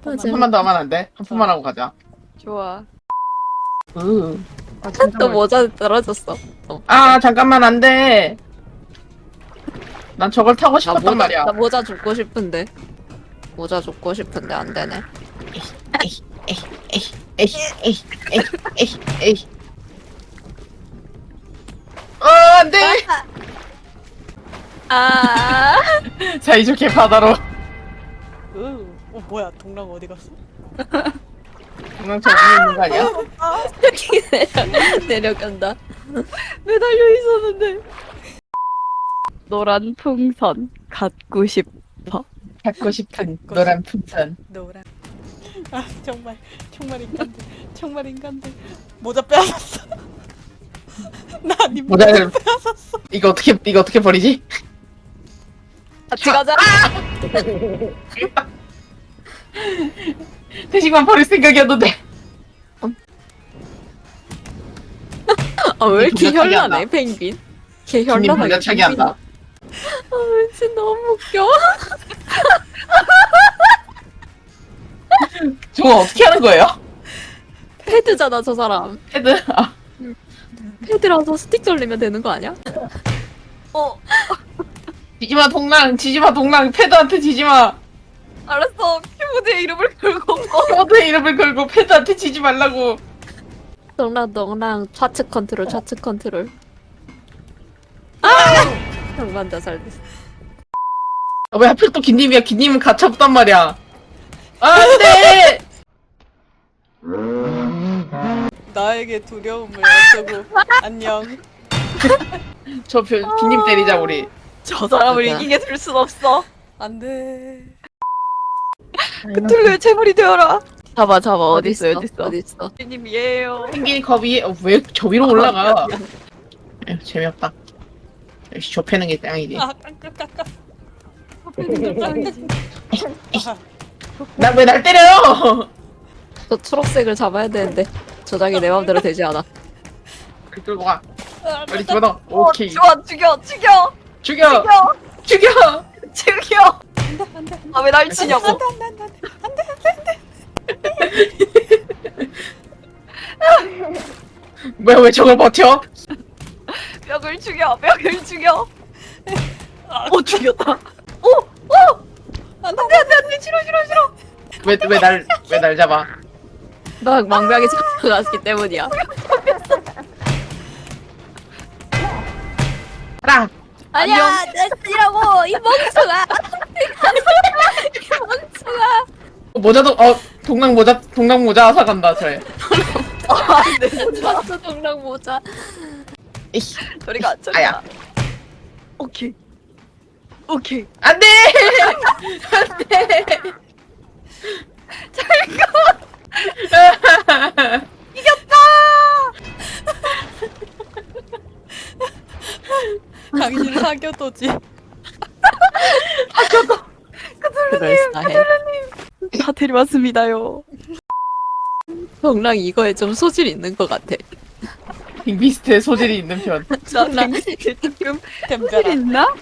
한. 한번더 하면 안 돼? 한 판만 하고 가자. 좋아. 으. 아, 진짜 또 모자 떨어졌어. 아 잠깐만 안 돼. 난 저걸 타고 나 싶었단 모자, 말이야. 나 모자 줍고 싶은데. 모자 줍고 싶은데 안 되네. 에이 에이 에이 에이 에이. 어 안 돼. 아. 사이좋게 바다로. 으, 어 뭐야 동랑 어디 갔어? 그냥 저 위에 있는 거 아니야? 여기 내려 내려간다. 매달려 있었는데. 노란 풍선 갖고 싶. 갖고 싶은 노란 풍선. 노랑. 아 정말 정말 인간들 정말 인간들 모자 빼앗았어. 나네 모자 모자를 빼앗았어. 이거 어떻게 이거 어떻게 버리지? 같이 가자. 대식만 버릴 생각이었는데. 아 왜 이렇게 돌려차기 현란해 한다. 펭귄? 걔님 현란하게. 돌려차기 한다. 아 왠지 너무 웃겨. 저거 어떻게 하는 거예요? 패드잖아 저 사람. 헤드. 아, 패드라서 스틱 돌리면 되는 거 아니야? 어 지지마 동랑 지지마 동랑 패드한테 지지마. 알았어 키보드에 이름을 걸고. 패드의 이름을 걸고 패드한테 지지 말라고. 동랑 동랑 좌측 컨트롤 좌측 컨트롤. 아! 정말 자살 됐어. 아, 왜 하필 또 긴님이야? 긴님은 가차 없단 말이야. 아, 안 돼! 나에게 두려움을 어쩌고 안녕. 저 별, 긴님 때리자, 우리. 저 사람을 맞아. 이기게 둘 순 없어. 안돼. 그툴루의 재물이 되어라. 잡아 잡아 어디 있어 어디 있어. 어디 있어? 님이에요. 펭귄이 거 위에, 어, 왜 저 위로 올라가? 에휴, 재미없다. 역시 좁히는 게 짱이지. 아. 아, 나왜 날 때려요! 저 초록색을 잡아야 되는데 조작이 내 마음대로 되지 않아. 그 끌고 가. 빨리 집어넣어. 오케이. 좋아 죽여 죽여 죽여! 죽여 죽여! 죽여. 아왜 날 치냐고. 안돼 안돼 안돼. 왜, 왜 저걸 버텨? 벽을 죽여 벽을 죽여. 아, 어 죽였다. 오오 안돼 안돼 안돼 싫어 싫어 싫어. 왜, 왜 날, 왜 날 잡아? 나 망명하게 잡아갔기 때문이야. 가라! 아니야, 내이라고 이 멍청아. 이 멍청아. 어, 모자도, 어, 동랑 모자, 동랑 모자 사간다, 저 애. 맞어 동랑 모자. 이씨. 저리가 아야. 저리가. 오케이 오케이. 안 돼! 안 돼! 당신 사겨도지. 그럴싸해. 다 데려왔습니다요. 동랑 이거에 좀 소질 있는 것 같아. 빅비스트의 소질이 있는 편. 나 동랑 지금 댐벼라. 있나?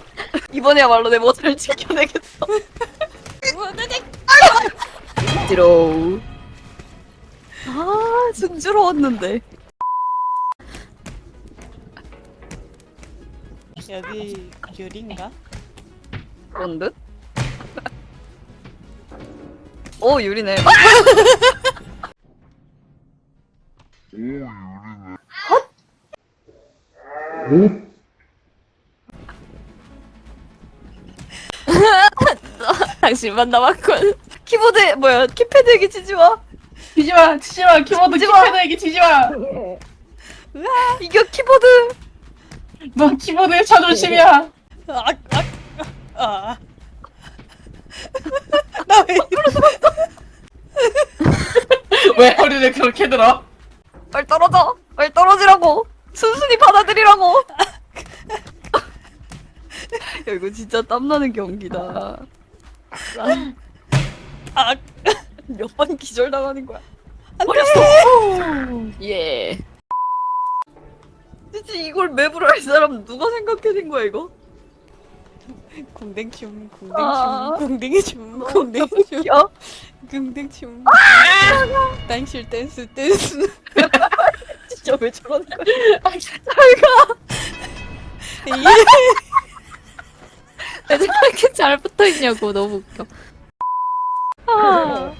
이번에야말로 내 모자를 지켜내겠어. 뒤로. 아 순조로웠는데. 여기 유리인가? 그런 듯? 오 유리네. 당신만 남았군. 키보드 뭐야 키패드에게 치지 마. 지지마, 지지마, 키보드 지지 마. 키패드에게 지지마! 이겨 키보드. 넌 키보드의 자존심이야! 아, 아, 아. 나왜 왜 허리를 그렇게 들어? 빨리 떨어져. 빨리 떨어지라고. 순순히 받아들이라고. 야 이거 진짜 땀나는 경기다. 아, 몇 번 기절당하는 거야. 예. 진짜 이걸 맵으로 할 사람 누가 생각해낸 거야 이거? 궁뎅춤, 궁뎅춤, 아. 궁뎅이춤, 궁뎅이춤. 야 딩딩춤 땡실 댄스 댄스 진짜 왜 저러는 거야? 이 애들 왜 이렇게 잘 붙어 있냐고 너무 웃겨. 아.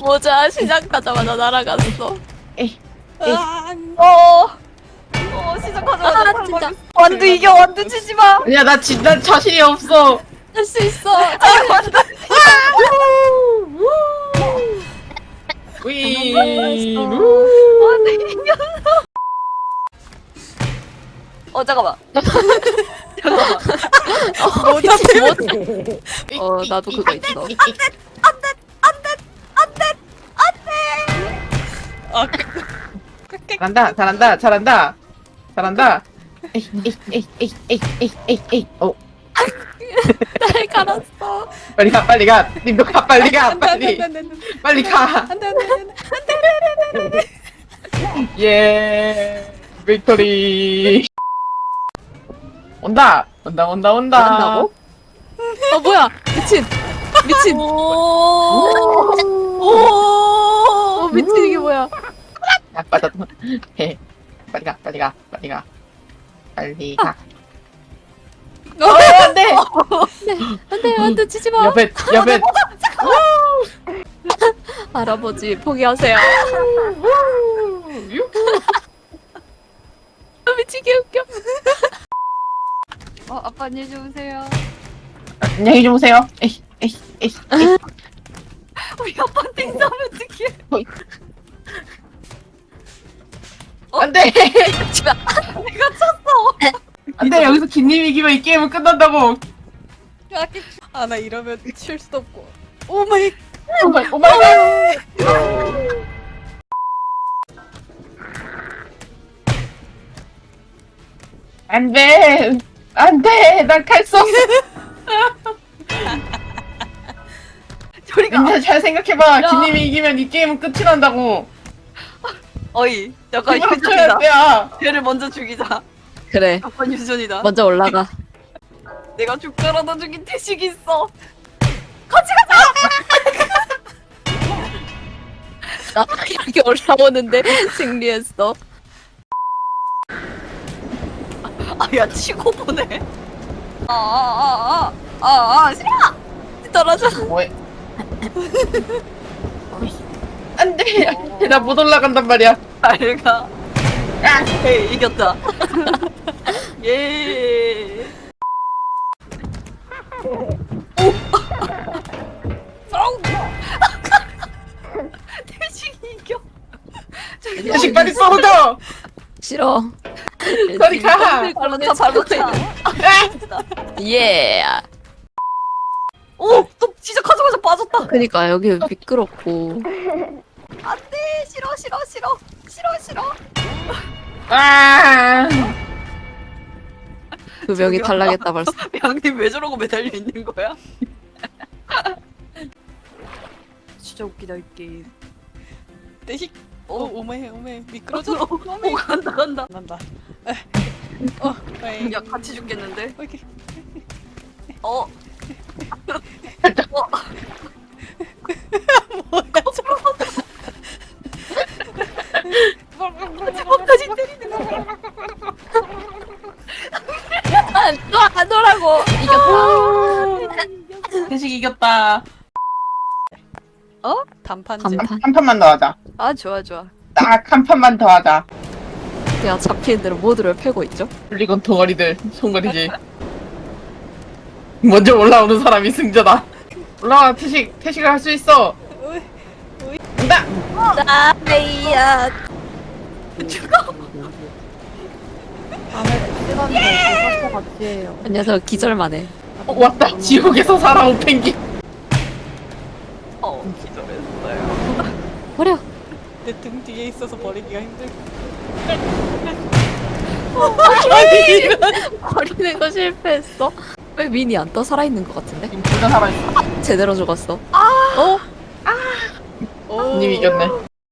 모자 시작하자마자 날아갔어. 아, 어. 어 시작하자마자 아, 팔 진짜. 막- 완두 이겨 완두 치지 마. 아니야 나 진짜 자신이 없어. 할 수 있어. 완두. 잠깐만. 잠깐만 잠깐만 어, 뭐, 어 나도 그거 있어. 아, 잘한다 잘한다 잘한다. 잘한다. 에이 에이 에이 에이 에이 에이 에이 어 날 갈았어. 빨리 가 빨리 가. 님도 가 빨리 가 빨리. 빨리 가. 안돼 안돼 안돼 안돼. 안돼 안돼 예 빅토리 온다 온다 온다 온다. 잘한다고? 어 뭐야 미친 미친. 오 오 미친 이게 뭐야? 아 빠졌. 해. 빨리 가 빨리 가 빨리 가. 빨리 가. 어 안 돼. 안돼 안돼 치지 마. 여뱃 여뱃. 할아버지 포기하세요. 미치게 웃겨. 어 아빠 안녕히 주무세요. 안녕히 주무세요. 에이 에이 에이 에이. 우리 아빠 띵싸면 어떡해. 안 돼. 내가 쳤어. 안 돼 여기서 긴님 이기면 이 게임은 끝난다고. 아나 이러면 칠 수도 없고 오 마이 오마이 오마이 갓. 안돼 안돼 난갈수 없어. 저리가. 민재 잘 생각해봐. 야. 긴님이 이기면 이 게임은 끝이 난다고. 어이 잠깐 이걸 쳐야 유전이다. 돼야. 걔를 먼저 죽이자. 그래 아빠 유전이다. 먼저 올라가. 내가 죽더라도 죽인 태식이 있어. 나 이렇게 올라오는데 승리했어. 아야 치고 보내. 아아아아아 아, 아, 아, 싫어. 떨어져. 뭐해? 안 돼. 나 못 올라간단 말이야. 잘가. 아, 헤이 이겼다. 예. 오. 태식이 이겨. 자식 빨리 쏘져. 싫어. 빨리 가. 발로 차 발로 차. 예. 오, 또 시작하자마자 빠졌다. 그니까 여기 미끄럽고. 안돼, 싫어, 싫어, 싫어, 싫어, 싫어. 아. 두 명이 저기요. 탈락했다 벌써. 양님 왜 저러고 매달려 있는 거야? 진짜 웃기다 이 게임. 대식 오 오, 오메 오메 미끄러져 오, 오 간다 간다. 난다 어 에이. 야 같이 죽겠는데? 이렇게 어, 뭐야 저거 마지막까지 때리는 거. 또안 오라고. 이겼다. 태식 이겼다. 단판제 간판. 한 판만 더 하자. 아 좋아 좋아. 딱 한 판만 더 하자. 그냥 잡히는 대로 모두를 패고 있죠. 물리건 덩어리들 손거리지. 먼저 올라오는 사람이 승자다. 올라와 태식 태식을 할 수 있어. 어이, 간다. 나야. 이 녀석 기절만 해. 어, 왔다. 지옥에서 살아온 펭귄. 어 기절했어요. 버려. 내 등 뒤에 있어서 버리기가 힘들 버리는 거 실패했어. 왜 민이 안 떠 살아있는 것 같은데? 지금 둘다 살아있어. 제대로 죽었어. 오님 이겼네.